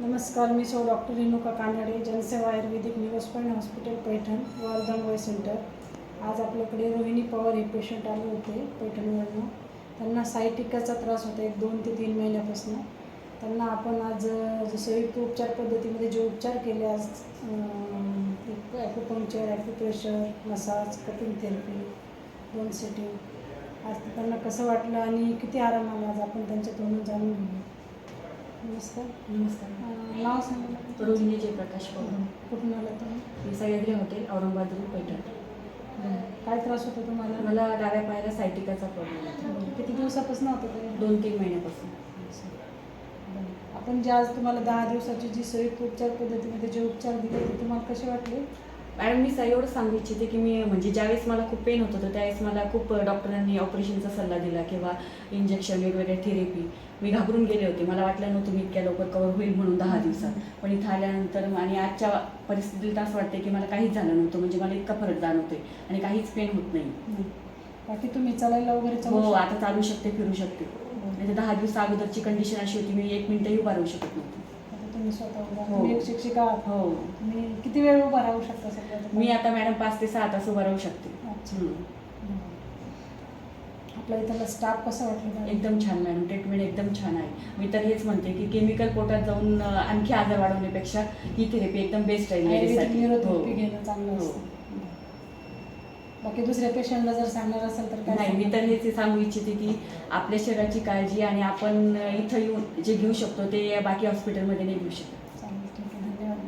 नमस्कार मी सौ डॉक्टर रेणुका कानडे जनसेवा आयुर्वेदिक निवस पॉईंट हॉस्पिटल पैठण वर्धन वय सेंटर. आज आपल्याकडे रोहिणी पवार हे पेशंट आले होते पैठणवरनं. त्यांना सायटिकाचा त्रास होता एक दोन ते तीन महिन्यापासून. त्यांना आपण आज संयुक्त जसं उपचार पद्धतीमध्ये जे उपचार केले आज acupuncture acupressure massage cutting therapy दोन सेटिंग आज त्यांना कसं वाटलं आणि किती आराम आला आज आपण त्यांच्या तोंडून जाणून घेऊ नमस्कार नमस्कार. नाव सांगा. रोहिणी जयप्रकाश पवार. कुठून आला तुम्ही? मी सह्याद्री हॉटेल औरंगाबाद पैठण. काय त्रास होतो तुम्हाला? मला डाव्या पायाला सायटिकाचा प्रॉब्लेम होता. किती दिवसापासून होतो ते? दोन तीन महिन्यापासून. आपण जे आज तुम्हाला दहा दिवसाची जी संयुक्त उपचार पद्धतीमध्ये जे उपचार दिले ते तुम्हाला कसे वाटले? मॅडम मी सा- एवढं सांगू इच्छिते की मी म्हणजे ज्यावेळेस मला खूप पेन होत होतं त्यावेळेस मला खूप डॉक्टरांनी ऑपरेशनचा सल्ला दिला किंवा इंजेक्शन वेगवेगळ्या थेरपी मी घाबरून गेले होते. मला वाटलं नव्हतं मी इतक्या लवकर कवर होईल म्हणून दहा दिवसात. पण इथं आल्यानंतर आणि आजच्या परिस्थितीत असं वाटतं की मला काहीच झालं नव्हतं. म्हणजे मला इतका फरक जाणवतोय आणि काहीच पेन होत नाही. बाकी तुम्ही चालायला वगैरे हो? आता चालू शकते फिरू शकते. नाही तर दहा दिवस अगोदरची कंडिशन अशी होती मी एक मिनिटही उभा राहू शकत नव्हते. तुम्ही स्वतः उभा हो. तुम्ही एक शिक्षिका आहात हो तुम्ही किती वेळ उभा राहू शकता सगळ्यात मी आता मॅडम पाच ते सहा तास उभा राहू शकते अच्छा हम्म. आपल्या इथला स्टाफ कसा वाटला? एकदम छान मॅडम ट्रीटमेंट एकदम छान आहे मी तर हेच म्हणते की केमिकल पोटात जाऊन अं, आणखी आजार वाढवण्यापेक्षा ही थेरपी एकदम बेस्ट आहे आयुर्वेदिक लेडीजसाठी. न्यूरोथेरपी हो. घेणं चांगलं हो. असतं बाकी दुसऱ्या पेशंटला जर सांगणार असेल तर काय नाही मी तर हेच सांगू इच्छिते की आपल्या शरीराची काळजी आणि आपण इथं येऊन जे घेऊ शकतो ते बाकी हॉस्पिटलमध्ये नाही घेऊ शकतो. चालेल ठीक आहे. धन्यवाद.